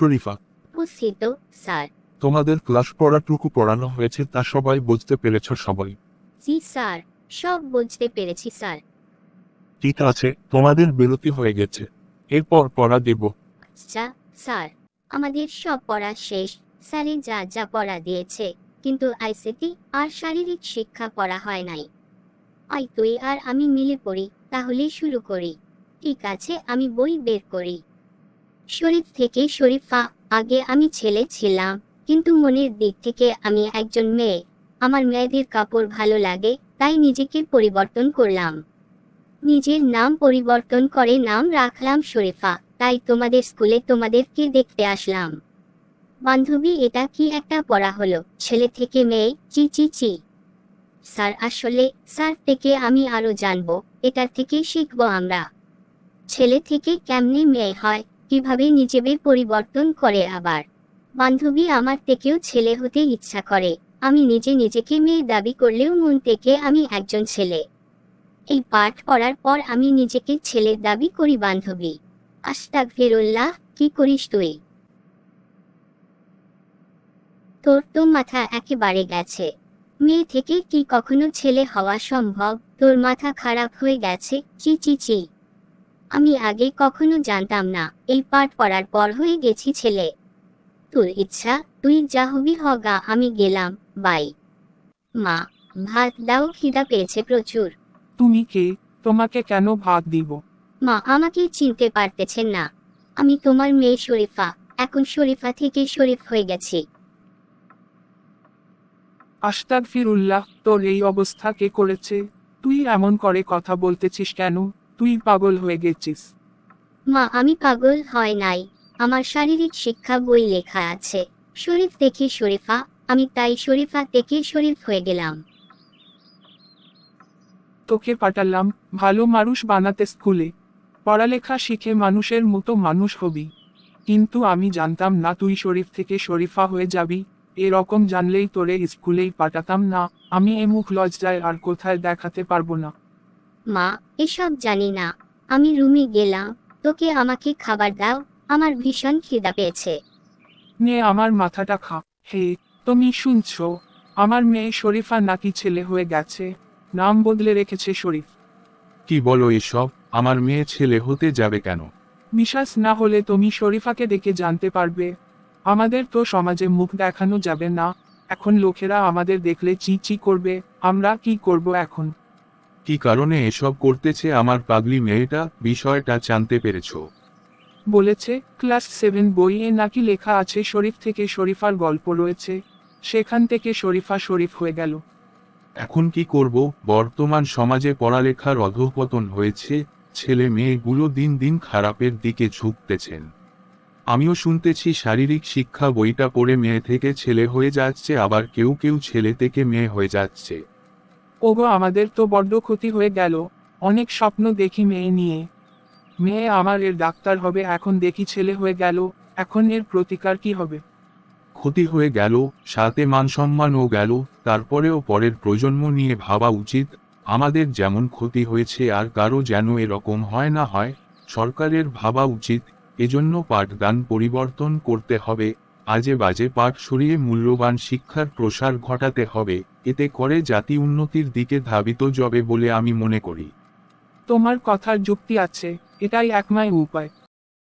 শরীফা উপস্থিত স্যার। তোমাদের ক্লাস পড়াটুকু পড়ানো হয়েছে তা সবাই বুঝতে পেরেছ সবাই। জি স্যার। সব বুঝতে পেরেছি স্যার। ঠিক আছে তোমাদের বিরতি হয়ে গেছে। এরপর পড়া দেব। আচ্ছা স্যার। আমাদের সব পড়া শেষ। স্যারে যা যা পড়া দিয়েছে কিন্তু আইসিটি আর শারীরিক শিক্ষা পড়া হয় নাই। আই তুই আর আমি মিলে পড়ি তাহলে শুরু করি। ঠিক আছে আমি বই বের করি। শরীফ থেকে শরীফা আগে আমি ছেলে ছিলাম, কিন্তু মনের দিক থেকে আমি একজন মেয়ে। আমার মেয়েদের কাপড় ভালো লাগে, তাই নিজেকে পরিবর্তন করলাম। নিজের নাম পরিবর্তন করে নাম রাখলাম শরীফা তাই তোমাদের স্কুলে তোমাদেরকে দেখতে আসলাম। বান্ধবী, এটা কি একটা পড়া হলো? ছেলে থেকে মেয়ে? চি চি চি। স্যার, আসলে স্যার থেকে আমি আরও জানব, এটার থেকে শিখব আমরা। ছেলে থেকে কেমনে মেয়ে হয়? কীভাবে নিজেদের পরিবর্তন করে আবার? বান্ধবী আমার থেকেও ছেলে হতে ইচ্ছা করে। আমি নিজে নিজেকে মেয়ে দাবি করলেও মন থেকে আমি একজন ছেলে। এই পাঠ পড়ার পর আমি নিজেকে ছেলের দাবি করি বান্ধবী। আস্তাক ফেরুল্লাহ কি করিস তুই? তোর তো মাথা একেবারে গেছে। মেয়ে থেকে কি কখনো ছেলে হওয়া সম্ভব? তোর মাথা খারাপ হয়ে গেছে? চি চি চি। আমি আগে কখনো জানতাম না এই পাঠ পড়ার পর হয়ে গেছি ছেলে। তোর ইচ্ছা তুই যা হবি হগা আমি গেলাম বাই। মা ভাত দাও খিদা পেয়েছে প্রচুর। তুমি কে? তোমাকে কেন ভাত দিব? মা আমাকে চিনতে পারতেছেন না। আমি তোমার মেয়ে শরীফা এখন শরীফা থেকে শরীফ হয়ে গেছি। আস্তাক ফিরুল্লাহ তোর এই অবস্থা কে করেছে? তুই এমন করে কথা বলতেছিস কেন? তুই পাগল হয়ে গেছিস। মা আমি পাগল হয় নাই। আমার শারীরিক শিক্ষা বই লেখা আছে। শরীফ থেকে শরীফা আমি তাই শরীফা থেকে শরীফ হয়ে গেলাম। তোকে পাঠালাম ভালো মানুষ বানাতে স্কুলে। পড়ালেখা শিখে মানুষের মতো মানুষ হবি। কিন্তু আমি জানতাম না তুই শরীফ থেকে শরীফা হয়ে যাবি। এরকম জানলেই তোরে স্কুলেই পাঠাতাম না। আমি এ মুখ লজ্জায় আর কোথায় দেখাতে পারব না। মা এসব জানি না। আমি রুমে গেলাম। তোকে আমাকে খাবার দাও। আমার ভীষণ খিদা পেয়েছে। নে আমার মাথাটা খা। হে তুমি শুনছো? আমার মেয়ে শরীফা নাকি ছেলে হয়ে গেছে। নাম বদলে রেখেছে শরীফ। কি বলো এসব? আমার মেয়ে ছেলে হতে যাবে কেন? বিশ্বাস না হলে তুমি শরীফাকে দেখে জানতে পারবে। আমাদের তো সমাজে মুখ দেখানো যাবে না। এখন লোকেরা আমাদের দেখলে চি চি করবে। আমরা কি করব এখন? কি কারণে এসব করতেছে আমার পাগলি মেয়েটা? বিষয়টা জানতে পেরেছ। বলেছে ক্লাস সেভেন বইয়ে নাকি লেখা আছে শরীফ থেকে শরীফার গল্প রয়েছে। সেখান থেকে শরীফা শরীফ হয়ে গেল। এখন কি করব? বর্তমান সমাজে পড়ালেখার অধঃপতন হয়েছে ছেলে মেয়েগুলো দিন দিন খারাপের দিকে ঝুঁকতেছেন। আমিও শুনতেছি শারীরিক শিক্ষা বইটা পড়ে মেয়ে থেকে ছেলে হয়ে যাচ্ছে আবার কেউ কেউ ছেলে থেকে মেয়ে হয়ে যাচ্ছে। ওগো, আমাদের তো বড্ড ক্ষতি হয়ে গেল। অনেক স্বপ্ন দেখি মেয়ে নিয়ে। মেয়ে আমার এর ডাক্তার হবে, এখন দেখি ছেলে হয়ে গেল, এখন এর প্রতিকার কি হবে? ক্ষতি হয়ে গেল, সাথে মান সম্মানও গেল, তারপরেও পরের প্রজন্ম নিয়ে ভাবা উচিত, আমাদের যেমন ক্ষতি হয়েছে আর কারও যেন এরকম হয় না হয়, সরকারের ভাবা উচিত, এজন্য পাঠদান পরিবর্তন করতে হবে আজে বাজে পাঠ সরিয়ে মূল্যবান শিক্ষার প্রসার ঘটাতে হবে, এতে করে জাতি উন্নতির দিকে ধাবিত যাবে বলে আমি মনে করি। তোমার কথার যুক্তি আছে, এটাই একমাই উপায়।